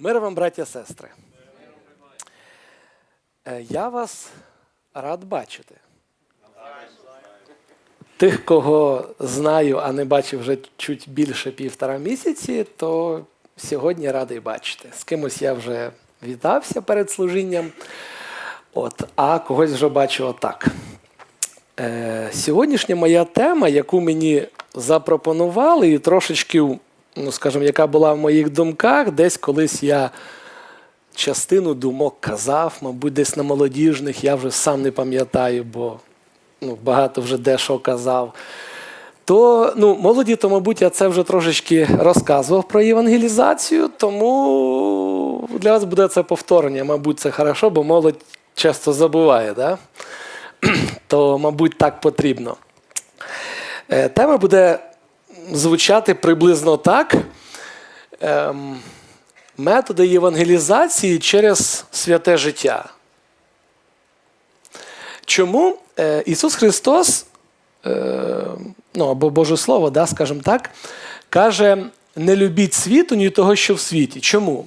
Мир вам, браття сестри. Е, Я вас рад бачити. Тих, кого знаю, а не бачив вже чуть більше півтора місяці, то сьогодні радий бачити. З кимось я вже вітався перед служінням, от, а когось вже бачу отак. Е, сьогоднішня моя тема, яку мені запропонували, і трошечки, ну скажімо, яка була в моїх думках, десь колись я частину думок казав, мабуть, десь на молодіжних, я вже сам не пам'ятаю, бо ну, багато вже дещо казав. То ну, молоді, то, мабуть, я це вже трошечки розказував про євангелізацію, тому для вас буде це повторення. Мабуть, це хорошо, бо молодь часто забуває. Да? то, мабуть, так потрібно. Е, Тема буде звучати приблизно так: ем, методи євангелізації через святе життя. Чому Е, Ісус Христос, е, ну або Боже Слово, да, скажімо так, каже: не любіть світу, ні того, що в світі. Чому?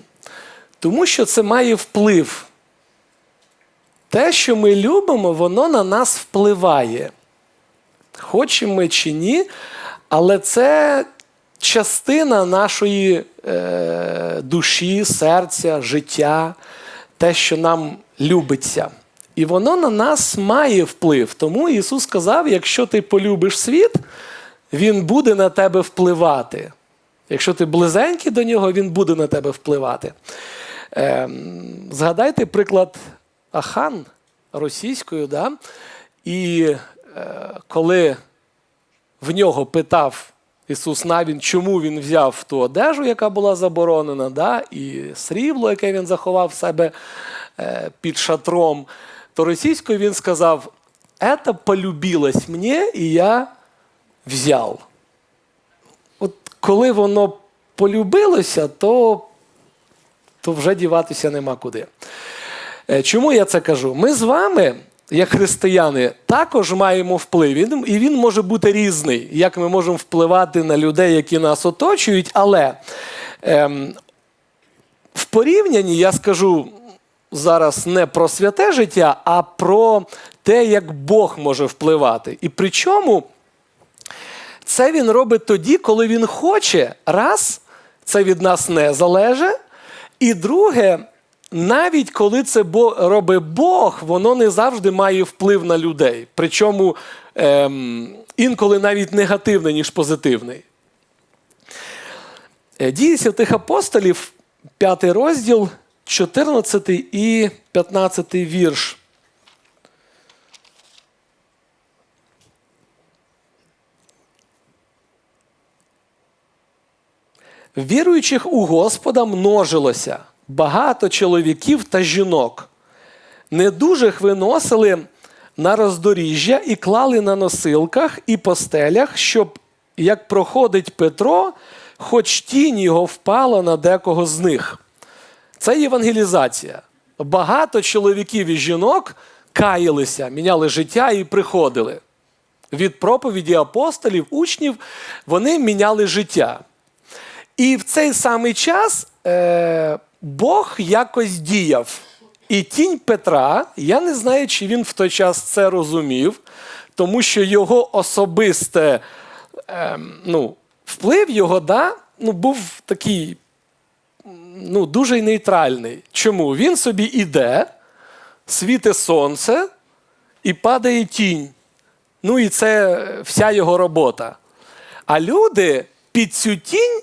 Тому що це має вплив. Те, що ми любимо, воно на нас впливає. Хочемо ми чи ні, але це частина нашої е, душі, серця, життя, те, що нам любиться. І воно на нас має вплив. Тому Ісус сказав: якщо ти полюбиш світ, Він буде на тебе впливати. Якщо ти близенький до нього, Він буде на тебе впливати. Е, згадайте приклад Ахан російською, да? і е, коли в нього питав Ісус Навін, чому він взяв ту одежу, яка була заборонена, да? і срібло, яке він заховав в себе е, під шатром, то російською він сказав: «Это полюбилось мені, і я взяв. От коли воно полюбилося, то, то вже діватися нема куди. Е, Чому я це кажу? Ми з вами, як християни, також маємо вплив, і він може бути різний, як ми можемо впливати на людей, які нас оточують, але ем, в порівнянні я скажу зараз не про святе життя, а про те, як Бог може впливати. І причому це він робить тоді, коли він хоче. Раз, це від нас не залежить. І друге, навіть коли це робить Бог, воно не завжди має вплив на людей. Причому ем, інколи навіть негативний, ніж позитивний. Е, Дії святих апостолів, 5 розділ, 14 і 15 вірш. Віруючих у Господа множилося багато чоловіків та жінок. Недужих виносили на роздоріжжя і клали на носилках і постелях, щоб, як проходить Петро, хоч тінь його впала на декого з них. Це євангелізація. Багато чоловіків і жінок каялися, міняли життя і приходили. Від проповіді апостолів, учнів, вони міняли життя. І в цей самий час е, Бог якось діяв. І тінь Петра, я не знаю, чи він в той час це розумів, тому що його особисте е, ну, вплив його да, ну, був такий ну, дуже нейтральний. Чому? Він собі іде, світе сонце і падає тінь. Ну і це вся його робота. А люди під цю тінь,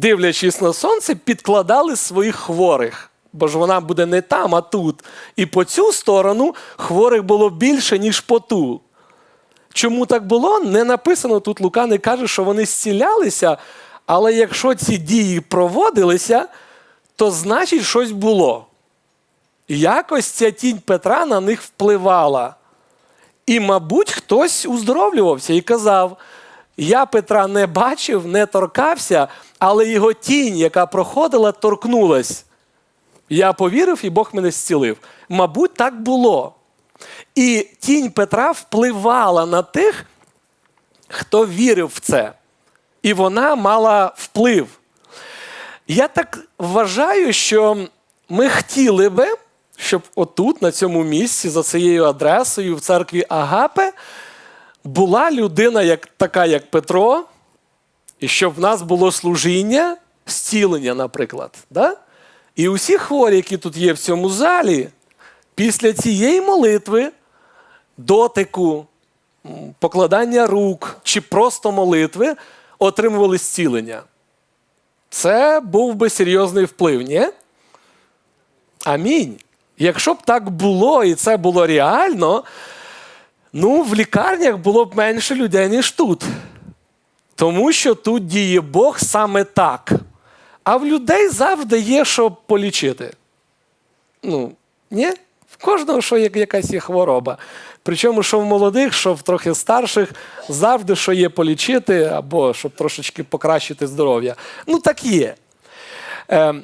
дивлячись на сонце, підкладали своїх хворих. Бо ж вона буде не там, а тут. І по цю сторону хворих було більше, ніж по ту. Чому так було? Не написано тут Лука не каже, що вони зцілялися, але якщо ці дії проводилися, то значить щось було. Якось ця тінь Петра на них впливала. І, мабуть, хтось уздоровлювався і казав: я Петра не бачив, не торкався, але його тінь, яка проходила, торкнулась. Я повірив, і Бог мене зцілив. Мабуть, так було. І тінь Петра впливала на тих, хто вірив в це. І вона мала вплив. Я так вважаю, що ми хотіли би, щоб отут, на цьому місці, за цією адресою, в церкві Агапе, була людина, як, така, як Петро, і щоб в нас було служіння, зцілення, наприклад. Да? І усі хворі, які тут є в цьому залі, після цієї молитви, дотику, покладання рук чи просто молитви, отримували зцілення. Це був би серйозний вплив, ні? Амінь. Якщо б так було і це було реально, ну, в лікарнях було б менше людей, ніж тут. Тому що тут діє Бог саме так. А в людей завжди є що полічити. Ну, ні? В кожного що є якась є хвороба. Причому, що в молодих, що в трохи старших, завжди що є полічити, або щоб трошечки покращити здоров'я. Ну, так є. Ем,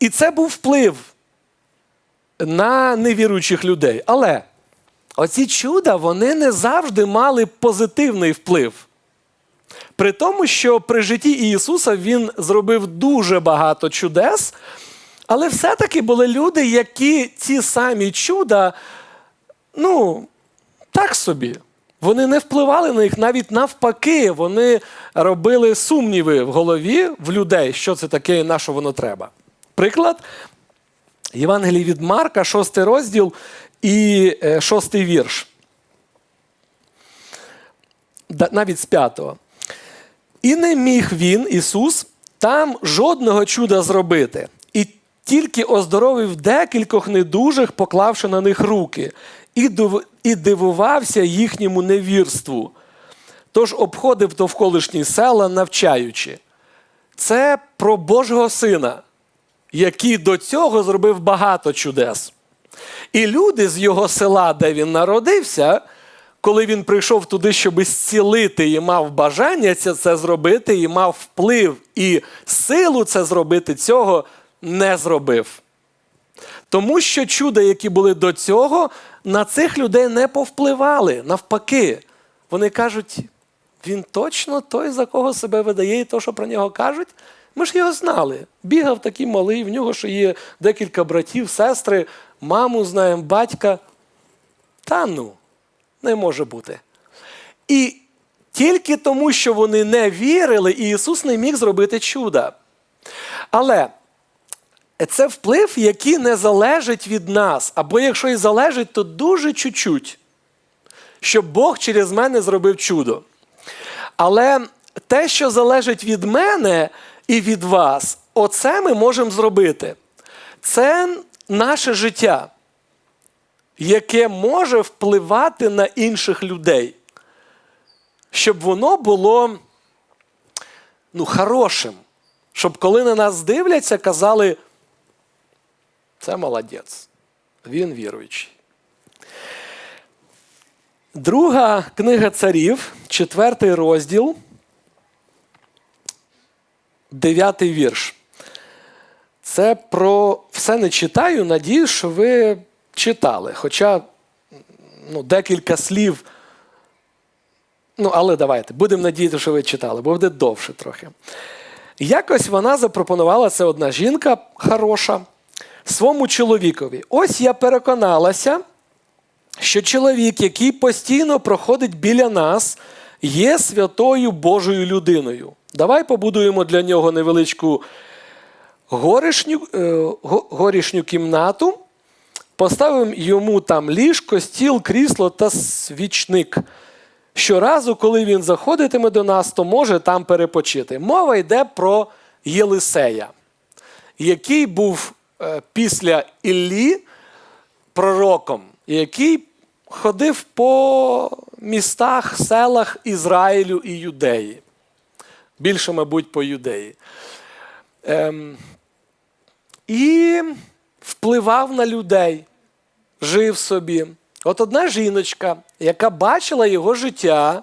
і це був вплив на невіруючих людей. Але оці чуда вони не завжди мали позитивний вплив. При тому, що при житті Ісуса Він зробив дуже багато чудес, але все-таки були люди, які ці самі чуда, ну, так собі. Вони не впливали на них навіть навпаки, вони робили сумніви в голові в людей, що це таке і на що воно треба. Приклад, Євангелій від Марка, 6 розділ і 6 вірш. Навіть з 5. І не міг він, Ісус, там жодного чуда зробити, і тільки оздоровив декількох недужих, поклавши на них руки, і дивувався їхньому невірству. Тож обходив довколишні села, навчаючи. Це про Божого Сина, який до цього зробив багато чудес. І люди з його села, де він народився, коли він прийшов туди, щоб зцілити і мав бажання це, зробити, і мав вплив і силу це зробити, цього не зробив. Тому що чуда, які були до цього, на цих людей не повпливали. Навпаки, вони кажуть, він точно той, за кого себе видає, і то, що про нього кажуть. Ми ж його знали. Бігав такий малий, в нього ще є декілька братів, сестри, маму знаємо, батька. Та ну, не може бути. І тільки тому, що вони не вірили, Ісус не міг зробити чуда. Але це вплив, який не залежить від нас, або якщо і залежить, то дуже чуть-чуть, щоб Бог через мене зробив чудо. Але те, що залежить від мене і від вас, оце ми можемо зробити. Це наше життя, яке може впливати на інших людей, щоб воно було ну, хорошим. Щоб коли на нас дивляться, казали, це молодець, він віруючий. Друга книга царів, четвертий розділ, дев'ятий вірш. Це про все не читаю. Надіюсь, що ви читали. Хоча ну, декілька слів. Ну, але давайте, будемо надіяти, що ви читали, бо буде довше трохи. Якось вона запропонувала це одна жінка хороша своєму чоловікові. Ось я переконалася, що чоловік, який постійно проходить біля нас, є святою Божою людиною. Давай побудуємо для нього невеличку горішню, е, горішню кімнату, поставимо йому там ліжко, стіл, крісло та свічник. Щоразу, коли він заходитиме до нас, то може там перепочити. Мова йде про Єлисея, який був е, після Іллі пророком, який ходив по містах, селах Ізраїлю і Юдеї. Більше, мабуть, по Юдеї. Ем, і впливав на людей, жив собі. От одна жіночка, яка бачила його життя,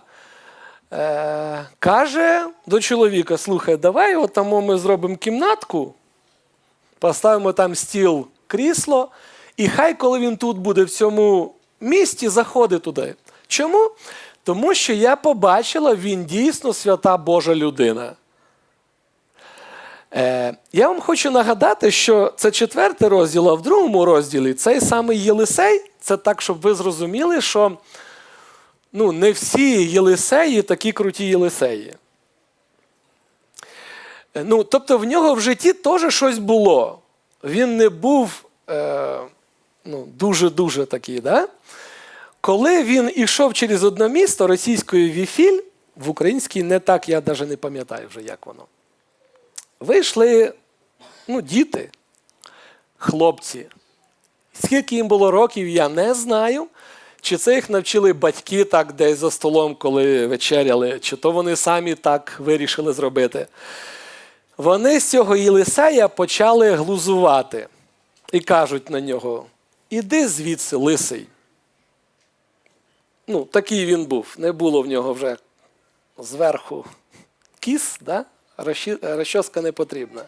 е, каже до чоловіка: слухай, давай от там ми зробимо кімнатку, поставимо там стіл, крісло, і хай, коли він тут буде в цьому місті, заходить туди. Чому? Тому що я побачила, він дійсно свята Божа людина. Е, я вам хочу нагадати, що це четвертий розділ, а в другому розділі цей самий Єлисей, це так, щоб ви зрозуміли, що ну, не всі Єлисеї такі круті Єлисеї. Е, Ну, тобто в нього в житті теж щось було. Він не був е, ну, дуже-дуже такий. Да? Коли він ішов через одне місто російською Віфіль, в українській не так, я навіть не пам'ятаю вже, як воно. Вийшли ну, діти, хлопці. Скільки їм було років, я не знаю. Чи це їх навчили батьки так десь за столом, коли вечеряли, чи то вони самі так вирішили зробити. Вони з цього Єлисея почали глузувати і кажуть на нього: Іди звідси, лисий. Ну, такий він був. Не було в нього вже зверху кіс, да? Розчоска не потрібна.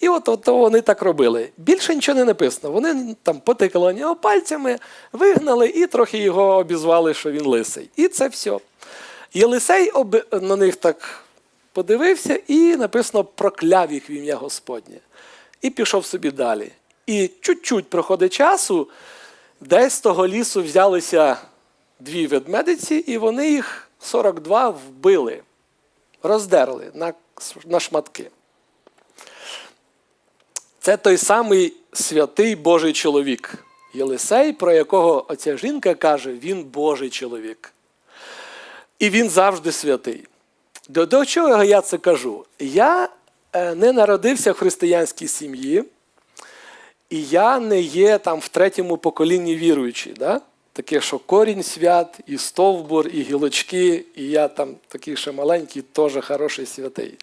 І от, от вони так робили. Більше нічого не написано. Вони там потикали нього пальцями, вигнали і трохи його обізвали, що він лисий. І це все. Єлисей об... на них так подивився і написано прокляв їх в ім'я Господнє. І пішов собі далі. І чуть-чуть проходить часу, десь з того лісу взялися дві ведмедиці, і вони їх 42 вбили, роздерли на, на шматки. Це той самий святий Божий чоловік Єлисей, про якого оця жінка каже, він Божий чоловік. І він завжди святий. До, до чого я це кажу? Я е, не народився в християнській сім'ї, і я не є там в третьому поколінні віруючий. Да? Таке, що корінь свят, і стовбур, і гілочки, і я там такий ще маленький, теж хороший святий.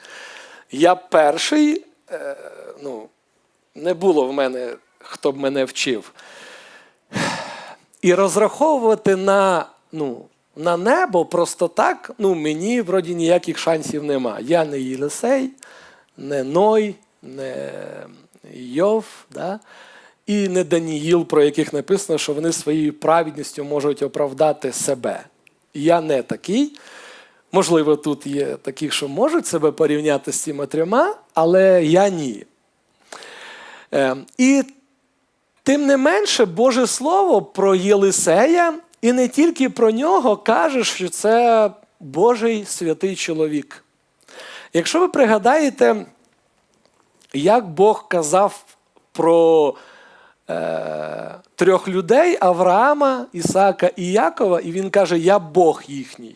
Я перший, е, ну, не було в мене, хто б мене вчив. І розраховувати на, ну, на небо просто так, ну, мені вроді ніяких шансів нема. Я не Єлисей, не Ной, не Йов, да? І не Даніїл, про яких написано, що вони своєю праведністю можуть оправдати себе. Я не такий. Можливо, тут є такі, що можуть себе порівняти з цими трьома, але я ні. Е, І тим не менше, Боже Слово про Єлисея, і не тільки про нього каже, що це Божий святий чоловік. Якщо ви пригадаєте, як Бог казав про е, трьох людей Авраама, Ісаака і Якова, і він каже, я Бог їхній.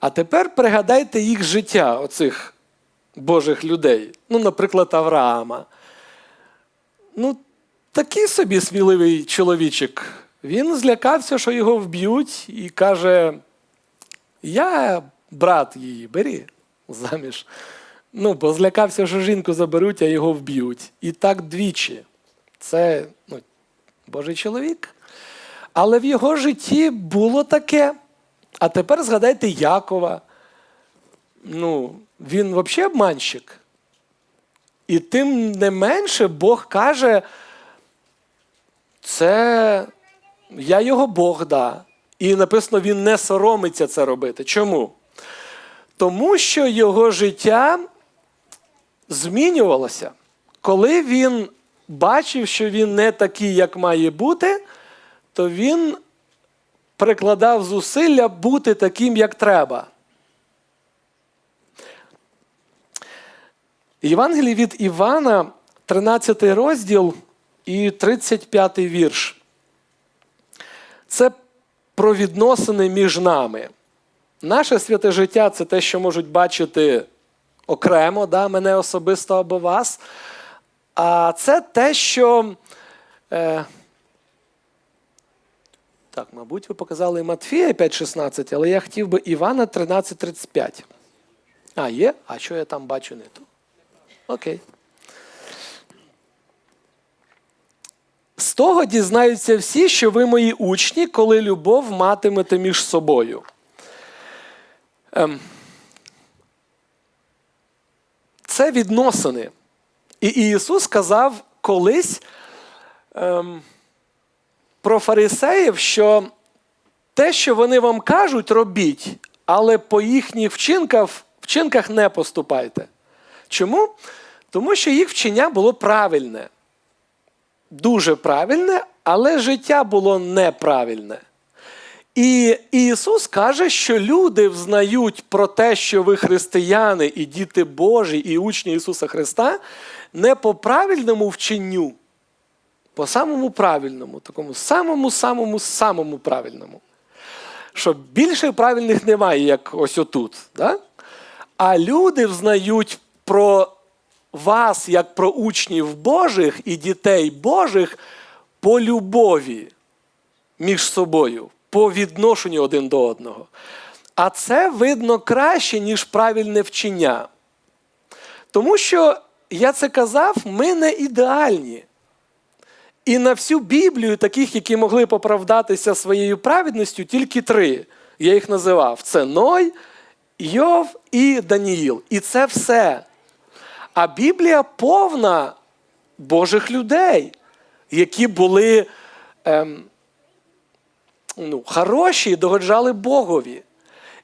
А тепер пригадайте їх життя, оцих Божих людей. Ну, наприклад, Авраама. Ну, такий собі сміливий чоловічик. Він злякався, що його вб'ють, і каже: Я брат її, бери заміж. Ну, бо злякався, що жінку заберуть, а його вб'ють. І так двічі. Це ну, Божий чоловік. Але в його житті було таке. А тепер згадайте Якова. Ну, він взагалі обманщик. І тим не менше Бог каже, це я його Бог, да. І написано, він не соромиться це робити. Чому? Тому що його життя змінювалося. Коли він бачив, що він не такий, як має бути, то він прикладав зусилля бути таким, як треба. Євангелій від Івана, 13 розділ і 35 вірш. Це про відносини між нами. Наше святе життя це те, що можуть бачити окремо, да, мене особисто або вас. А це те, що. Е, так, мабуть, ви показали Матфія 5,16, але я хотів би Івана 13,35. А, є? А що я там бачу не то? Окей. З того дізнаються всі, що ви мої учні, коли любов матимете між собою. Ем. Це відносини. І Ісус сказав колись ем, про фарисеїв, що те, що вони вам кажуть, робіть, але по їхніх вчинках, вчинках не поступайте. Чому? Тому що їх вчення було правильне. Дуже правильне, але життя було неправильне. І Ісус каже, що люди взнають про те, що ви християни і діти Божі, і учні Ісуса Христа, не по правильному вченню, по самому правильному, такому самому, самому, самому правильному. Що більше правильних немає, як ось отут. Да? А люди взнають про вас, як про учнів Божих і дітей Божих по любові між собою, по відношенню один до одного. А це видно краще, ніж правильне вчення. Тому що, я це казав, ми не ідеальні. І на всю Біблію, таких, які могли поправдатися своєю праведністю, тільки три. Я їх називав: це Ной, Йов і Даніїл. І це все. А Біблія повна Божих людей, які були ем, ну, хороші і догоджали Богові.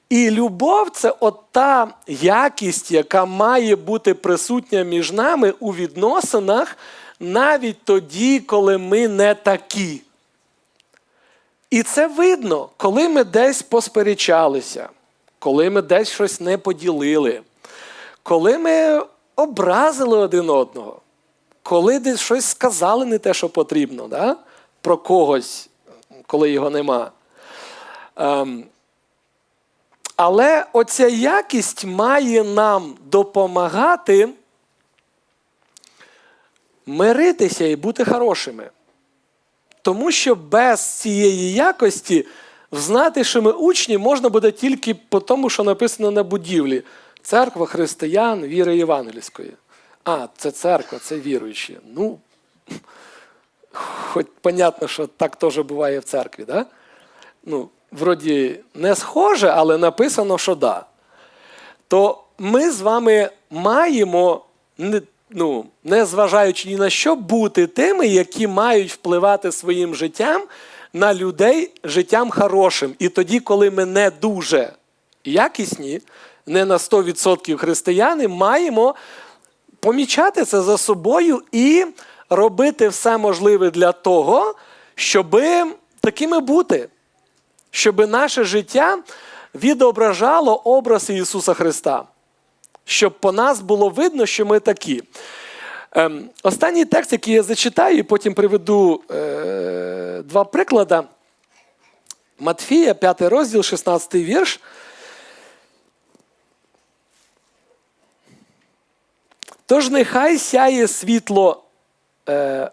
І любов це от та якість, яка має бути присутня між нами у відносинах навіть тоді, коли ми не такі. І це видно, коли ми десь посперечалися, коли ми десь щось не поділили, коли ми образили один одного, коли десь щось сказали не те, що потрібно, да? про когось, коли його нема. Ем, але оця якість має нам допомагати миритися і бути хорошими. Тому що без цієї якості знати, що ми учні, можна буде тільки по тому, що написано на будівлі. Церква християн віри євангельської. А, це церква, це віруючі. Ну, хоч понятно, що так теж буває в церкві. Да? Ну, Вроді не схоже, але написано, що да. То ми з вами маємо, ну, не зважаючи ні на що, бути тими, які мають впливати своїм життям на людей життям хорошим. І тоді, коли ми не дуже якісні, не на 100% християни, маємо помічати це за собою і робити все можливе для того, щоб такими бути, щоб наше життя відображало образ Ісуса Христа, щоб по нас було видно, що ми такі. Ем, останній текст, який я зачитаю, і потім приведу е, два приклади. Матфія, 5 розділ, 16 вірш. Тож нехай сяє світло, е,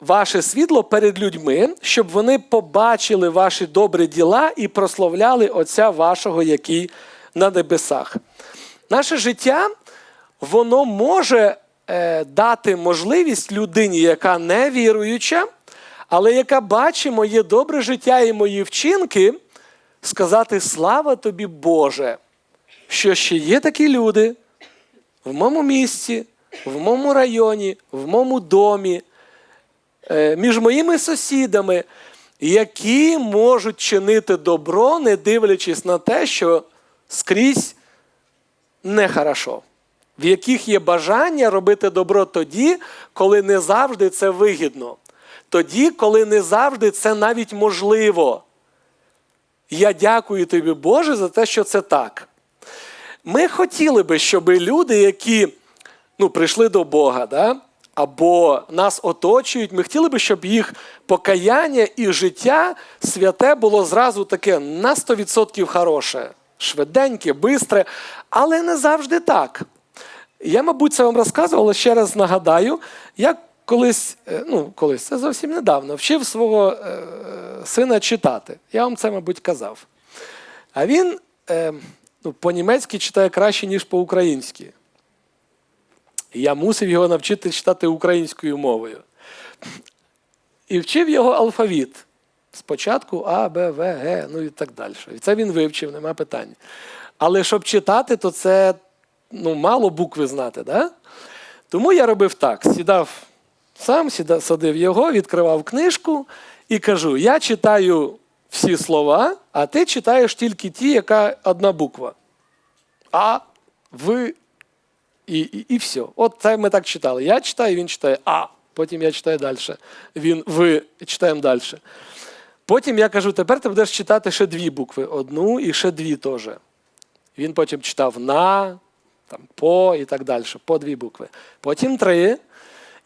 ваше світло перед людьми, щоб вони побачили ваші добрі діла і прославляли Отця вашого, який на небесах. Наше життя, воно може е, дати можливість людині, яка не віруюча, але яка бачить моє добре життя і мої вчинки, сказати слава тобі, Боже, що ще є такі люди в моєму місті в моєму районі, в моєму домі, е, між моїми сусідами, які можуть чинити добро, не дивлячись на те, що скрізь нехорошо. В яких є бажання робити добро тоді, коли не завжди це вигідно. Тоді, коли не завжди це навіть можливо. Я дякую тобі, Боже, за те, що це так. Ми хотіли би, щоб люди, які ну, прийшли до Бога, да? або нас оточують, ми хотіли би, щоб їх покаяння і життя святе було зразу таке на 100% хороше, швиденьке, бистре, але не завжди так. Я, мабуть, це вам розказував, але ще раз нагадаю, я колись, е, ну, колись, це зовсім недавно, вчив свого е, сина читати. Я вам це, мабуть, казав. А він е, ну, по-німецьки читає краще, ніж по-українськи. І я мусив його навчити читати українською мовою. І вчив його алфавіт. Спочатку А, Б, В, Г, ну і так далі. І це він вивчив, нема питань. Але щоб читати, то це ну, мало букви знати. Да? Тому я робив так: сідав сам, сідав, садив його, відкривав книжку і кажу: я читаю всі слова, а ти читаєш тільки ті, яка одна буква. А, В, І, і, і все. От це ми так читали. Я читаю, він читає А. Потім я читаю далі. Він, ви читаємо далі. Потім я кажу, тепер ти будеш читати ще дві букви. Одну і ще дві теж. Він потім читав на, там, по і так далі, по дві букви. Потім три.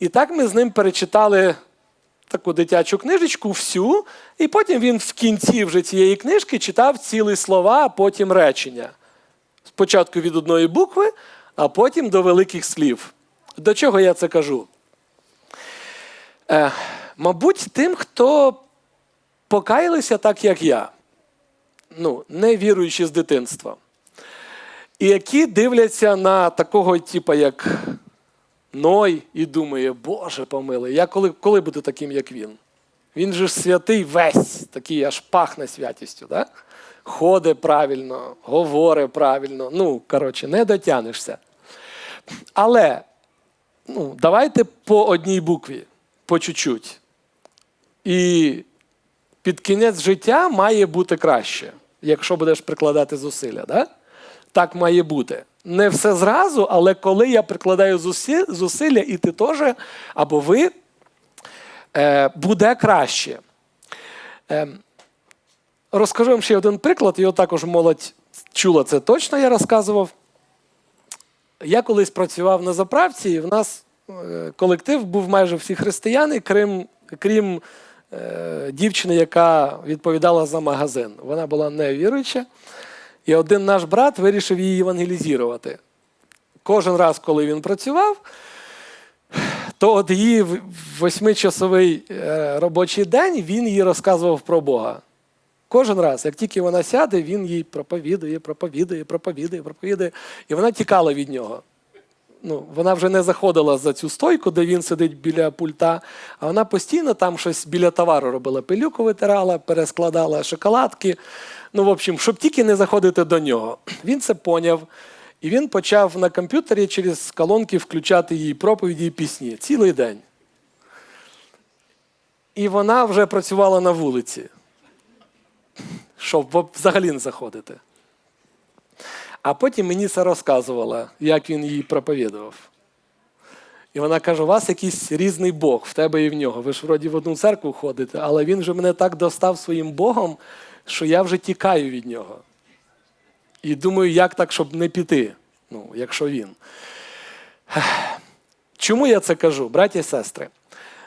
І так ми з ним перечитали таку дитячу книжечку всю, і потім він в кінці вже цієї книжки читав цілі слова, а потім речення. Спочатку від одної букви, а потім до великих слів. До чого я це кажу? Е, мабуть, тим, хто покаялися так, як я, ну, не віруючи з дитинства, і які дивляться на такого, типу, як Ной, і думає, Боже помилуй, я коли, коли буду таким, як він? Він же ж святий весь, такий аж пахне святістю. Да? Ходить правильно, говорить правильно. Ну, коротше, не дотянешся. Але ну, давайте по одній букві, по чуть-чуть. І під кінець життя має бути краще, якщо будеш прикладати зусилля. Да? Так має бути. Не все зразу, але коли я прикладаю зусилля, і ти теж, або ви, е, буде краще. Е, розкажу вам ще один приклад, його також молодь чула це точно, я розказував. Я колись працював на заправці, і в нас е, колектив був майже всі християни, крім, крім е, дівчини, яка відповідала за магазин. Вона була невіруюча. І один наш брат вирішив її евангелізувати. Кожен раз, коли він працював, то от її восьмичасовий е, робочий день він їй розказував про Бога. Кожен раз, як тільки вона сяде, він їй проповідує, проповідує, проповідує, проповідує, і вона тікала від нього. Ну, вона вже не заходила за цю стойку, де він сидить біля пульта, а вона постійно там щось біля товару робила. Пилюку витирала, перескладала шоколадки. Ну, в общем, щоб тільки не заходити до нього. Він це поняв. І він почав на комп'ютері через колонки включати її проповіді і пісні цілий день. І вона вже працювала на вулиці, щоб взагалі не заходити. А потім мені це розказувала, як він їй проповідував. І вона каже: у вас якийсь різний Бог в тебе і в нього. Ви ж вроді в одну церкву ходите, але він же мене так достав своїм Богом, що я вже тікаю від нього. І думаю, як так, щоб не піти, ну, якщо він. Чому я це кажу, браті і сестри?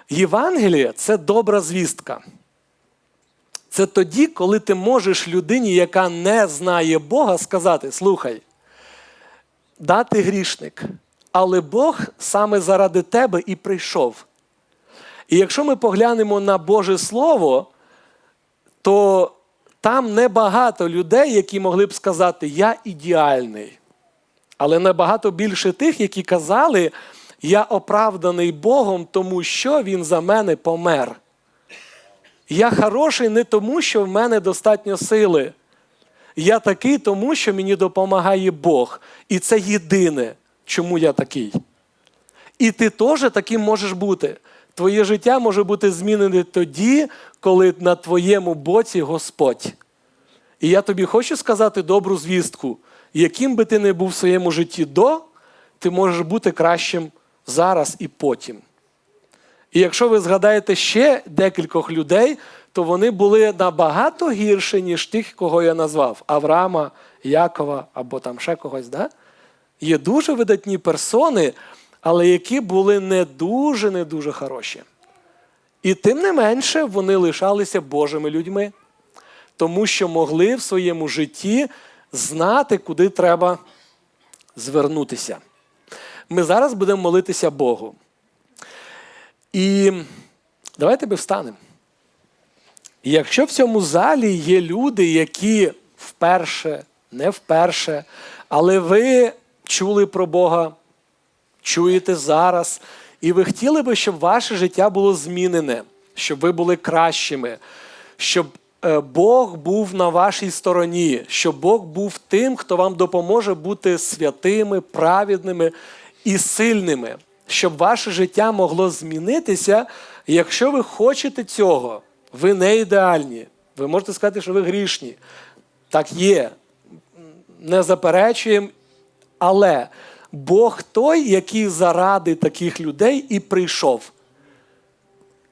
Євангеліє це добра звістка. Це тоді, коли ти можеш людині, яка не знає Бога, сказати: слухай, да, ти грішник, але Бог саме заради тебе і прийшов. І якщо ми поглянемо на Боже Слово, то там небагато людей, які могли б сказати, я ідеальний. Але набагато більше тих, які казали, я оправданий Богом, тому що Він за мене помер. Я хороший не тому, що в мене достатньо сили. Я такий тому, що мені допомагає Бог. І це єдине, чому я такий. І ти теж таким можеш бути. Твоє життя може бути змінене тоді, коли на твоєму боці Господь. І я тобі хочу сказати добру звістку. Яким би ти не був в своєму житті до, ти можеш бути кращим зараз і потім. І якщо ви згадаєте ще декількох людей, то вони були набагато гірші, ніж тих, кого я назвав: Авраама, Якова або там ще когось. Да? Є дуже видатні персони, але які були не дуже не дуже хороші. І тим не менше вони лишалися Божими людьми, тому що могли в своєму житті знати, куди треба звернутися. Ми зараз будемо молитися Богу. І давайте ми встанемо. Якщо в цьому залі є люди, які вперше, не вперше, але ви чули про Бога, чуєте зараз, і ви хотіли би, щоб ваше життя було змінене, щоб ви були кращими, щоб е, Бог був на вашій стороні, щоб Бог був тим, хто вам допоможе бути святими, праведними і сильними, щоб ваше життя могло змінитися, якщо ви хочете цього. Ви не ідеальні. Ви можете сказати, що ви грішні. Так є. Не заперечуємо, але Бог той, який заради таких людей і прийшов.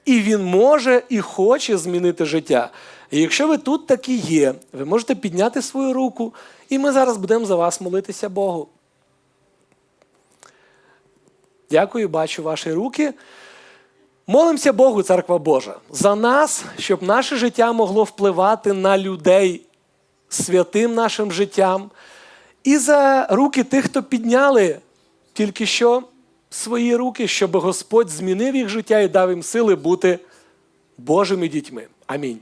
І він може і хоче змінити життя. І якщо ви тут такі є, ви можете підняти свою руку, і ми зараз будемо за вас молитися Богу. Дякую, бачу ваші руки. Молимося Богу, церква Божа, за нас, щоб наше життя могло впливати на людей святим нашим життям, і за руки тих, хто підняли тільки що свої руки, щоб Господь змінив їх життя і дав їм сили бути Божими дітьми. Амінь.